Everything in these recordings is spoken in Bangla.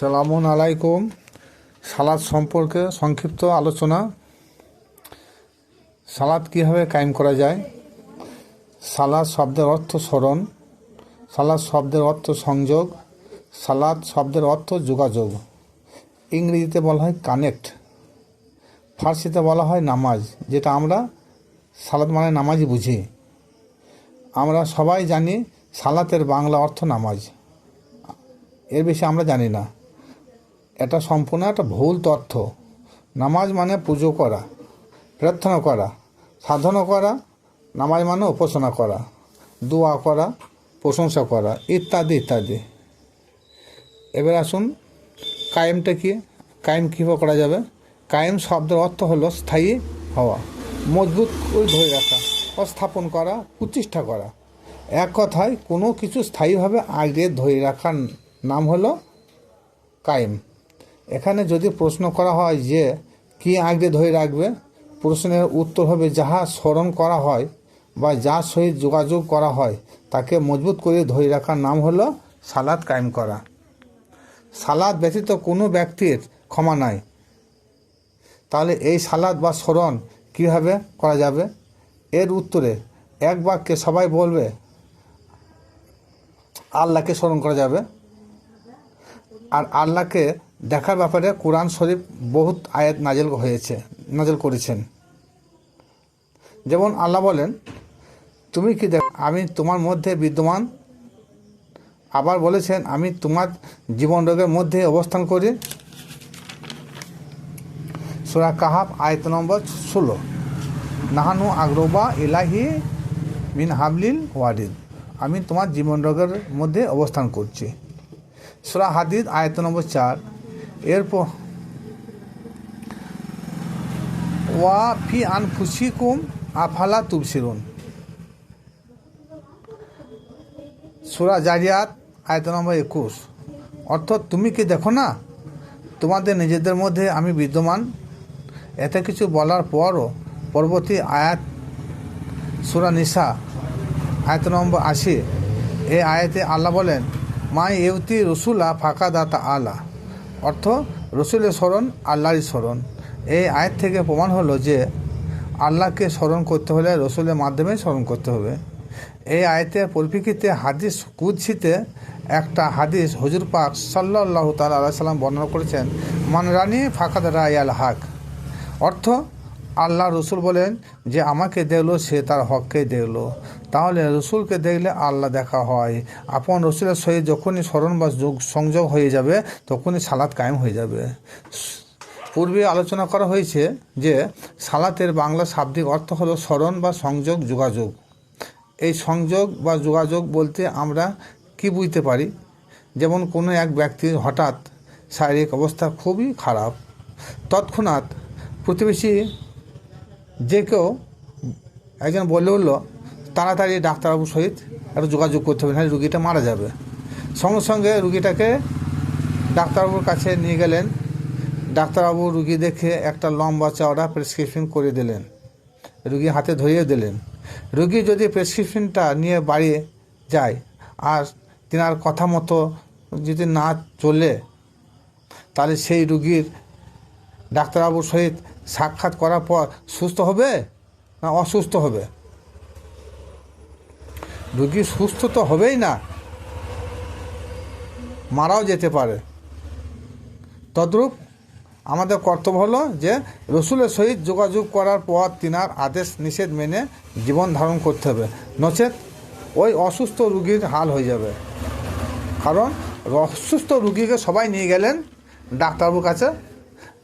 সালামুন আলাইকুম। সালাদ সম্পর্কে সংক্ষিপ্ত আলোচনা। সালাদ কীভাবে কায়েম করা যায়? সালাদ শব্দের অর্থ স্মরণ। সালাদ শব্দের অর্থ সংযোগ। সালাদ শব্দের অর্থ যোগাযোগ। ইংরেজিতে বলা হয় কানেক্ট। ফার্সিতে বলা হয় নামাজ, যেটা আমরা সালাদ মানে নামাজই বুঝি। আমরা সবাই জানি সালাতের বাংলা অর্থ নামাজ। এর বেশি আমরা জানি না। এটা সম্পূর্ণ একটা ভুল তথ্য। নামাজ মানে পুজো করা, প্রার্থনা করা, সাধনা করা, নামাজ মানে উপাসনা করা, দোয়া করা, প্রশংসা করা, ইত্যাদি ইত্যাদি। এবার আসুন, কায়েমটা কি? কায়েম কীভাবে করা যাবে? কায়েম শব্দের অর্থ হলো স্থায়ী হওয়া, মজবুত ধরে রাখা স্থাপন করা, প্রতিষ্ঠা করা। এক কথায়, কোনো কিছু স্থায়ীভাবে আগে ধরে রাখার নাম হলো কায়েম। এখানে যদি প্রশ্ন করা হয় যে, কি আগে ধরে রাখবে? প্রশ্নের উত্তর হবে, যাহা স্মরণ করা হয় বা যার সহিত যোগাযোগ করা হয়, তাকে মজবুত করে ধরে রাখার নাম হলো সালাদ কায়েম করা। সালাদ ব্যতীত কোনো ব্যক্তির ক্ষমা নাই। তাহলে এই সালাদ বা স্মরণ কীভাবে করা যাবে? এর উত্তরে এক বাক্যে সবাই বলবে, আল্লাহকে স্মরণ করা যাবে। আর আল্লাহকে দেখার ব্যাপারে কোরআন শরীফ বহুত আয়াত নাজেল হয়েছে, নাজেল করেছেন। যেমন আল্লাহ বলেন, তুমি কি দেখ, আমি তোমার মধ্যে বিদ্যমান? আবার বলেছেন, আমি তোমার জীবন রোগের মধ্যে অবস্থান করি। সুরা কাহাব আয়ত নম্বর ষোলো। নাহানু আগ্রবা ইলাহি মিন হাবলিল ওয়ারিদ আমি তোমার জীবন রোগের মধ্যে অবস্থান করছি। সুরা হাদিদ, আয়ত নম্বর চার। এরপর, ওয়া ফি আন ফুসিকুম আফালা তুবসিরুন। সুরা জারিয়াত, আয়ত নম্বর একুশ। অর্থাৎ তুমি কি দেখো না, তোমাদের নিজেদের মধ্যে আমি বিদ্যমান। এত কিছু বলার পরও পরবর্তী আয়াত, সুরা নিসা, আয়ত নম্বর আশি। এই আয়াতে আল্লাহ বলেন মাই এউতি রসুলা ফাঁকা দাতা আলা। অর্থ রসুলের স্মরণ, আল্লাহরই স্মরণ। এই আয়ের থেকে প্রমাণ হলো যে আল্লাহকে স্মরণ করতে হলে রসুলের মাধ্যমেই স্মরণ করতে হবে। এই আয়তের পরিপ্রেক্ষিতে হাদিস কুদ্সিতে একটা হাদিস হজুর পাক সাল্লাহ তাল আল্লাহ সাল্লাম বর্ণনা করেছেন মানরানি ফাঁকাদ রায় আল হাক। অর্থ আল্লাহ রসুল বলেন যে আমাকে দেখল, সে তার হককে দেখল। তাহলে রসুলকে দেখলে আল্লাহ দেখা হয়। আপন রসুলের সহিত যখনই স্মরণ বা যোগ সংযোগ হয়ে যাবে, তখনই সালাদ কায়েম হয়ে যাবে। পূর্বে আলোচনা করা হয়েছে যে সালাতের বাংলা শাব্দিক অর্থ হলো স্মরণ বা সংযোগ, যোগাযোগ। এই সংযোগ বা যোগাযোগ বলতে আমরা কি বুঝতে পারি? যেমন কোনো এক ব্যক্তির হঠাৎ শারীরিক অবস্থা খুবই খারাপ। তৎক্ষণাৎ প্রতিবেশী যে কেউ একজন বলে উঠল, তাড়াতাড়ি ডাক্তারবাবুর সহিত একটু যোগাযোগ করতে হবে, নাহলে রুগীটা মারা যাবে। সঙ্গে সঙ্গে রুগীটাকে ডাক্তারবাবুর কাছে নিয়ে গেলেন। ডাক্তারবাবু রুগী দেখে একটা লম্বা চওড়া প্রেসক্রিপশন করে দিলেন। রুগী হাতে ধরিয়ে দিলেন। রুগী যদি প্রেসক্রিপশনটা নিয়ে বাড়ি যায় আর তেনার কথা মতো যদি না চলে, তাহলে সেই রুগীর ডাক্তারবাবুর সহিত সাক্ষাৎ করার পর সুস্থ হবে না অসুস্থ হবে? রুগী সুস্থ তো হবেই না, মারাও যেতে পারে। তদ্রূপ আমাদের কর্তব্য হলো যে রসুলের সহিত যোগাযোগ করার পর তিনার আদেশ, নিষেধ মেনে জীবন ধারণ করতে হবে। নচেত ওই অসুস্থ রুগীর হাল হয়ে যাবে। কারণ অসুস্থ রুগীকে সবাই নিয়ে গেলেন ডাক্তারবাবুর কাছে।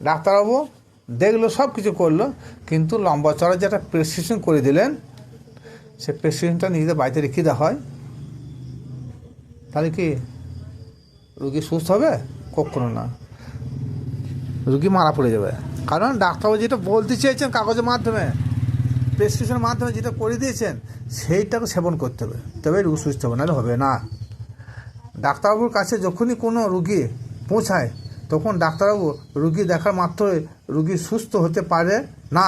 ডাক্তারবাবু দেখল সব কিছু করল, কিন্তু লম্বা চড়া যেটা প্রেসক্রিপশন করে দিলেন, সে প্রেসক্রিপশনটা নিজেদের বাড়িতে রেখে দেওয়া হয়। তাহলে কি রুগী সুস্থ হবে? কখনো না। রুগী মারা পড়ে যাবে। কারণ ডাক্তারবাবু যেটা বলতে চেয়েছেন কাগজের মাধ্যমে প্রেসক্রিপশনের মাধ্যমে যেটা করে দিয়েছেন, সেইটাকে সেবন করতে হবে। তবে রুগী সুস্থ হবে, নাহলে হবে না। ডাক্তারবাবুর কাছে যখনই কোনো রুগী পৌঁছায় তখন ডাক্তারবাবু রুগী দেখার মাত্রই রুগী সুস্থ হতে পারে না।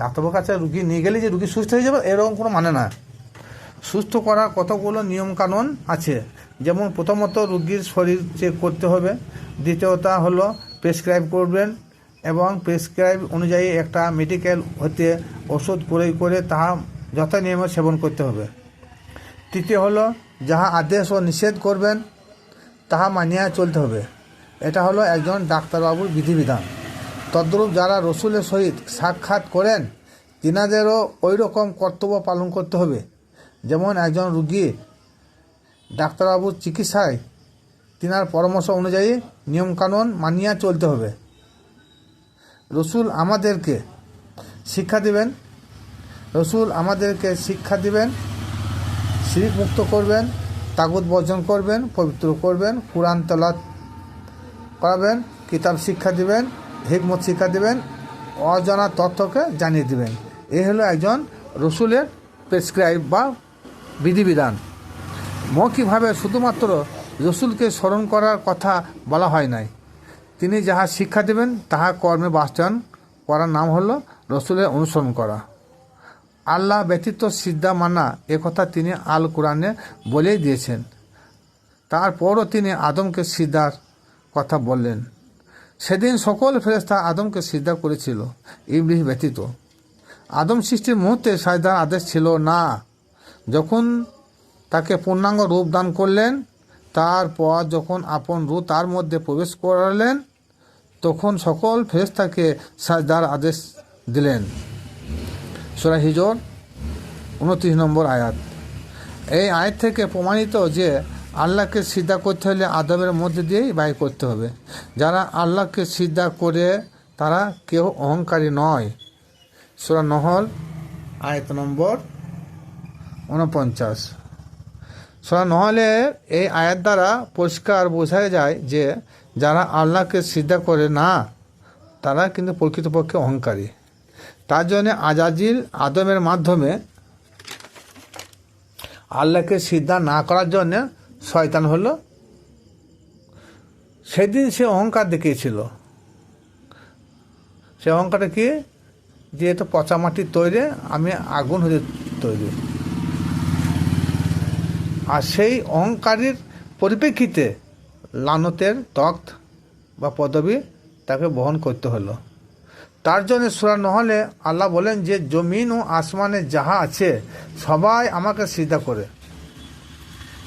ডাক্তারবাবুর কাছে রুগী নিয়ে গেলে যে রুগী সুস্থ হয়ে যাবে, এরকম কোনো মানে না সুস্থ করার কতগুলো নিয়মকানুন আছে? যেমন প্রথমত রুগীর শরীর চেক করতে হবে। দ্বিতীয়তা হলো প্রেসক্রাইব করবেন এবং প্রেসক্রাইব অনুযায়ী একটা মেডিকেল হতে ওষুধ প্রয়োগ করে তাহা যথা নিয়মে সেবন করতে হবে। তৃতীয় হলো যাহা আদেশ ও নিষেধ করবেন তাহা মানিয়া চলতে হবে। এটা হলো একজন ডাক্তারবাবুর বিধিবিধান। তদ্রূপ যারা রসুলের সহিত সাক্ষাৎ করেন, তিনাদেরও ওই রকম কর্তব্য পালন করতে হবে। যেমন একজন রুগী ডাক্তারবাবুর চিকিৎসায় তিনার পরামর্শ অনুযায়ী নিয়মকানুন মানিয়া চলতে হবে। রসুল আমাদেরকে শিক্ষা দিবেন, রসুল আমাদেরকে শিক্ষা দিবেন, শিরিক মুক্ত করবেন তাগুদ বর্জন করবেন, পবিত্র করবেন, কোরআন তলাত করাবেন, কিতাব শিক্ষা দিবেন, হিকমত শিক্ষা দিবেন, অজানা তথ্যকে জানিয়ে দিবেন। এই হলো একজন রসুলের প্রেসক্রাইব বা বিধিবিধান। মৌখিকভাবে শুধুমাত্র রসুলকে স্মরণ করার কথা বলা হয় নাই। তিনি যাহা শিক্ষা দেবেন, তাহা কর্মে বাস্তবায়ন করার নাম হলো রসুলের অনুসরণ করা। আল্লাহ ব্যতীত সিদ্ধা মানা একথা তিনি আল কোরআনে বলেই দিয়েছেন। তারপরও তিনি আদমকে সিদ্ধার কথা বললেন। সেদিন সকল ফেরেস্তা আদমকে সিদ্ধা করেছিল ইবলিশ ব্যতীত। আদম সৃষ্টির মুহূর্তে সাজদার আদেশ ছিল না। যখন তাকে পূর্ণাঙ্গ রূপ দান করলেন, তারপর যখন আপন রূপ তার মধ্যে প্রবেশ করালেন, তখন সকল ফেরেস্তাকে সাজদার আদেশ দিলেন। সুরা হিজর, উনত্রিশ নম্বর আয়াত। এই আয়াত থেকে প্রমাণিত যে আল্লাহকে সিদ্ধা করতে হলে আদমের মধ্যে দিয়েই ব্যয় করতে হবে। যারা আল্লাহকে সিদ্ধা করে, তারা কেউ অহংকারী নয়। সুরা নহল, আয়াত নম্বর উনপঞ্চাশ। সুরা নহলে এই আয়াত দ্বারা পরিষ্কার বোঝা যায় যে, যারা আল্লাহকে সিদ্ধা করে না, তারা কিন্তু প্রকৃতপক্ষে অহংকারী। তার জন্য আজাজিল আদমের মাধ্যমে আল্লাহকে সিদ্ধা না করার জন্য শয়তান হলো। সেদিন সে অহংকার দেখিয়েছিল। সে অহংকারটা কি? যে এটা পচা মাটির তৈরি, আমি আগুন হতে তৈরি। আর সেই অহংকারীর পরিপ্রেক্ষিতে লানতের তখ্ত বা পদবি তাকে বহন করতে হলো। তার জন্য সুরা নহলে আল্লাহ বলেন যে, জমিন ও আসমানে যাহা আছে, সবাই আমাকে সিদ্ধা করে।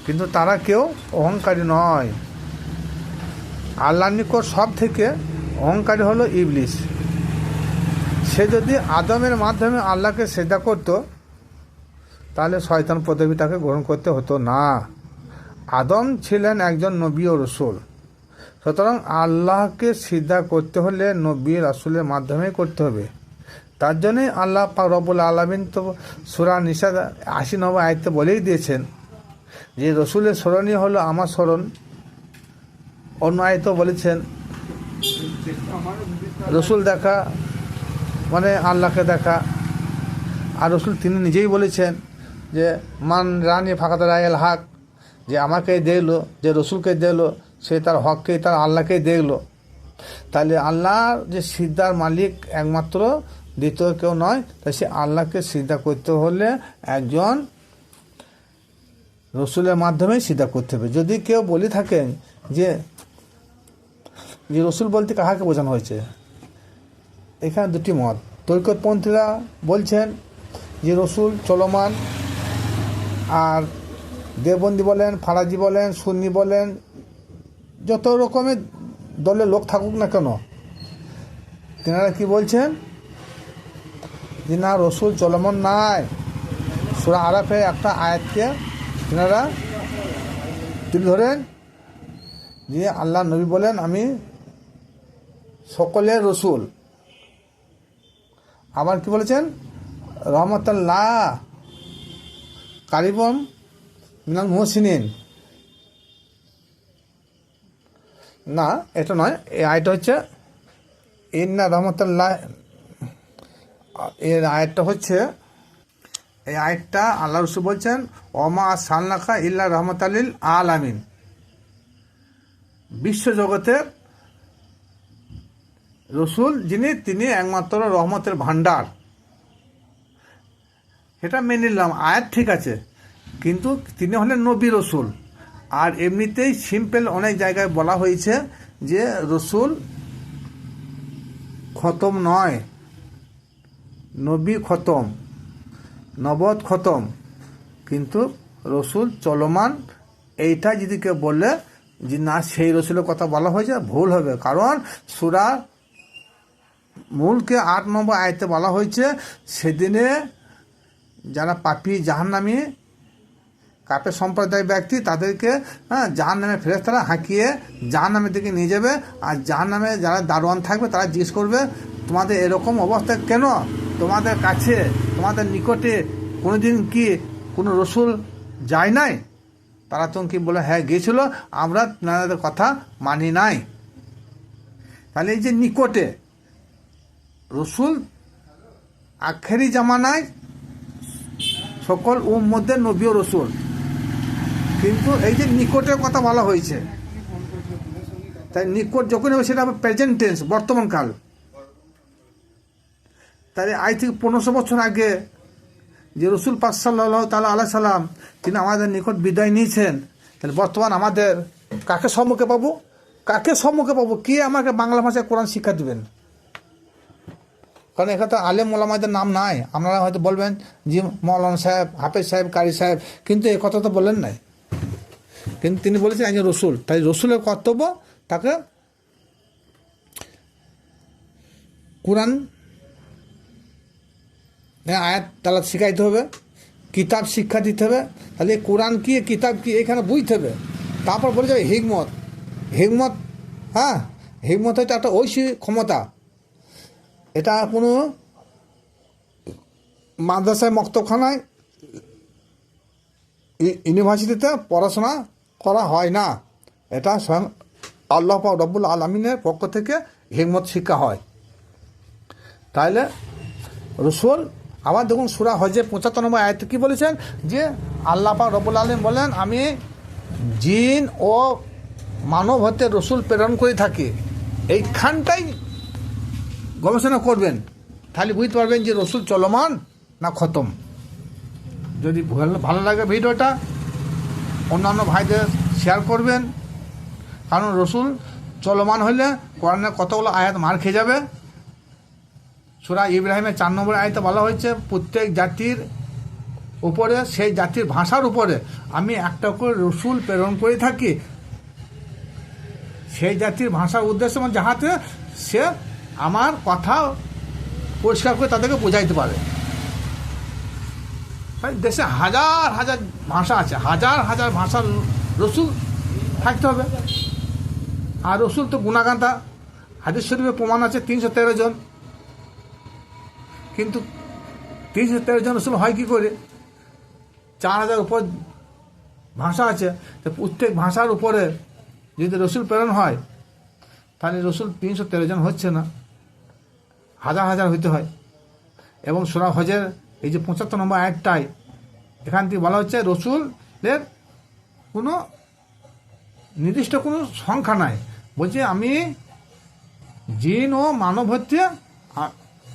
কিন্তু তারা কেউ অহংকারী নয়। আল্লাহ নিকট সব থেকে অহংকারী হলো ইবলিশ সে যদি আদমের মাধ্যমে আল্লাহকে সেদা করত, তাহলে শয়তান পদবী তাকে গ্রহণ করতে হতো না। আদম ছিলেন একজন নবী ও রসুল। সুতরাং আল্লাহকে সিদ্ধা করতে হলে নবী রাসুলের মাধ্যমে করতে হবে। তার জন্যই আল্লাহ রবুল আলমিন তো সুরা নিষাদ আশি নব আয়ত্তে বলেই দিয়েছেন যে, রসুলের স্মরণীয় হলো আমার স্মরণ। অন্য আয়ত বলেছেন, রসুল দেখা মানে আল্লাহকে দেখা। আর রসুল তিনি নিজেই বলেছেন যে, মান রানী ফাঁকাতে রায়েল হাক। যে আমাকে দেখল। যে, রসুলকে দেখল। সে তার হককে, তার আল্লাহকে দেখল। তাহলে আল্লাহর যে সিদ্ধার মালিক একমাত্র, দ্বিতীয় কেউ নয়, তাই সে আল্লাহকে সিদ্ধা করতে হলে একজন রসুলের মাধ্যমে সিদ্ধা করতে হবে। যদি কেউ বলে থাকেন যে যে রসুল বলতে কাহাকে বোঝানো হয়েছে? এখানে দুটি মত। তৈকতপন্থীরা বলছেন যে রসুল চলমান, আর দেববন্দি বলেন, ফারাজি বলেন, সুন্নি বলেন যত রকমের দলের লোক থাকুক না কেন, তেনারা কি বলছেন? যে না, রসুল চলমান নাই। সুরা আরাফে একটা আয়াতকে তেনারা তুলে ধরেন। যে আল্লাহ নবী বলেন, আমি সকলের রসুল। আবার কি বলেছেন? রহমতাল্লাহ কারিবম মিনাল মুহসিনিন। না, এটা নয়। এই আয়টা হচ্ছে ইন্না রহমতুল্লাহ এর আয়টা হচ্ছে, এই আয়টা আল্লাহ রসুল বলছেন, ওমা সালনাকা ইল্লা রহমত আলিল আল আমিন বিশ্বজগতের রসুল যিনি, তিনি একমাত্র রহমতের ভান্ডার এটা মেনে নিলাম, আয়াত ঠিক আছে, কিন্তু তিনি হলেন নবী রসুল। আর এমনিতেই সিম্পল অনেক জায়গায় বলা হয়েছে যে রসুল খতম নয়। নবী খতম, নবদ খতম। কিন্তু রসুল চলমান, এইটা যদি কেউ বললে যে না, সেই রসুলের কথা বলা হয়েছে, ভুল হবে। কারণ সুরা মূলকে আট নম্বর আয়তে বলা হয়েছে, সেদিনে যারা পাপি জাহান্নামী কাপের সম্প্রদায় ব্যক্তি তাদেরকে হ্যাঁ জাহান নামে ফেরেস্তারা হাঁকিয়ে জাহান নামের দিকে নিয়ে যাবে। আর জাহান নামে যারা দারোয়ান থাকবে, তারা জিজ্ঞেস করবে, তোমাদের এরকম অবস্থা কেন? তোমাদের কাছে, তোমাদের নিকটে কোনোদিন কি কোনো রসুল যায় নাই? তারা তখন কি বলে হ্যাঁ গিয়েছিল, আমরা তাদের কথা মানি নাই। তাহলে এই যে নিকটে, রসুল আখেরি জামানায় সকল মধ্যে নবী ও রসুল কিন্তু এই যে নিকটের কথা বলা হয়েছে, তাই নিকট যখন হবে সেটা প্রেজেন্ট টেন্স বর্তমান কাল। তাই আজ থেকে পনেরোশো বছর আগে যে রসুল পাক সাল্লাহ আল্লাহ সাল্লাম, তিনি আমাদের নিকট বিদায় নিয়েছেন, তাহলে বর্তমান আমাদের কাকে সম্মুখে পাবো? কাকে সম্মুখে পাবো? কে আমাকে বাংলা ভাষায় কোরআন শিক্ষা দেবেন? কারণ এখানে তো আলেম মোলামাদের নাম নাই। আপনারা হয়তো বলবেন যে মৌলানা সাহেব, হাফেজ সাহেব, কারি সাহেব, কিন্তু এ কথা তো বললেন নাই। কিন্তু তিনি বলেছেন একজন রসুল। তাই রসুলের কর্তব্য তাকে কোরআন আয়াত তালা শিখাইতে হবে, কিতাব শিক্ষা দিতে হবে, তাহলে কোরআন কি কিতাব কি এখানে বুঝতে হবে। তারপর বলে যাবে হিকমত। হিকমত হ্যাঁ হিকমত হচ্ছে একটা ঐশী ক্ষমতা। এটা কোনো মাদ্রাসায় মক্তবখানায় ই- ইউনিভার্সিটিতে পড়াশোনা করা হয় না। এটা স্বয়ং আল্লাহ রব্বুল আলমিনের পক্ষ থেকে হিকমত শিক্ষা হয়। তাইলে রসুল, আবার দেখুন সুরা হজে পঁচাত্তর নম্বর আয়তে কি বলেছেন? যে আল্লাহ পাক রব্বুল আলম বলেন, আমি জিন ও মানব হতে রসুল প্রেরণ করে থাকি। এইখানটাই গবেষণা করবেন। তাহলে বুঝতে পারবেন যে রসুল চলমান না খতম। যদি ভালো লাগে ভিডিওটা অন্যান্য ভাইদের শেয়ার করবেন। কারণ রসুল চলমান হলে কোরআনের কতগুলো আয়াত মার খেয়ে যাবে? সুরা ইব্রাহিমের চার নম্বর আয়তে বলা হয়েছে, প্রত্যেক জাতির উপরে, সেই জাতির ভাষার উপরে আমি একটা করে রসুল প্রেরণ করে থাকি। সেই জাতির ভাষার উদ্দেশ্য মানে যাহাতে সে আমার কথা পরিষ্কার করে তাদেরকে বোঝাইতে পারে। দেশে হাজার হাজার ভাষা আছে, হাজার হাজার ভাষার রসুল থাকতে হবে। আর রসুল তো গুণাগান্তা হাদিস শরীফে প্রমাণ আছে তিনশো তেরো জন। কিন্তু তিনশো তেরো জন রসুল হয় কি করে? চার হাজার উপর ভাষা আছে, তো প্রত্যেক ভাষার উপরে যদি রসুল প্রেরণ হয়, তাহলে রসুল তিনশো তেরো জন হচ্ছে না। হাজার হাজার হইতে হয়। এবং সোনা হজের এই যে পঁচাত্তর নম্বর একটাই এখান থেকে বলা হচ্ছে রসুলের কোনো নির্দিষ্ট কোনো সংখ্যা নাই। বলছে আমি জিন ও মানব হচ্ছে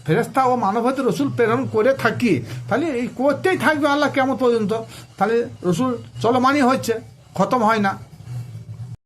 ফেরেস্তা ও মানব হতে রসুল প্রেরণ করে থাকি। তাহলে এই করতেই থাকবে আল্লাহ কেমন পর্যন্ত? তাহলে রসুল চলমানই হচ্ছে, খতম হয় না।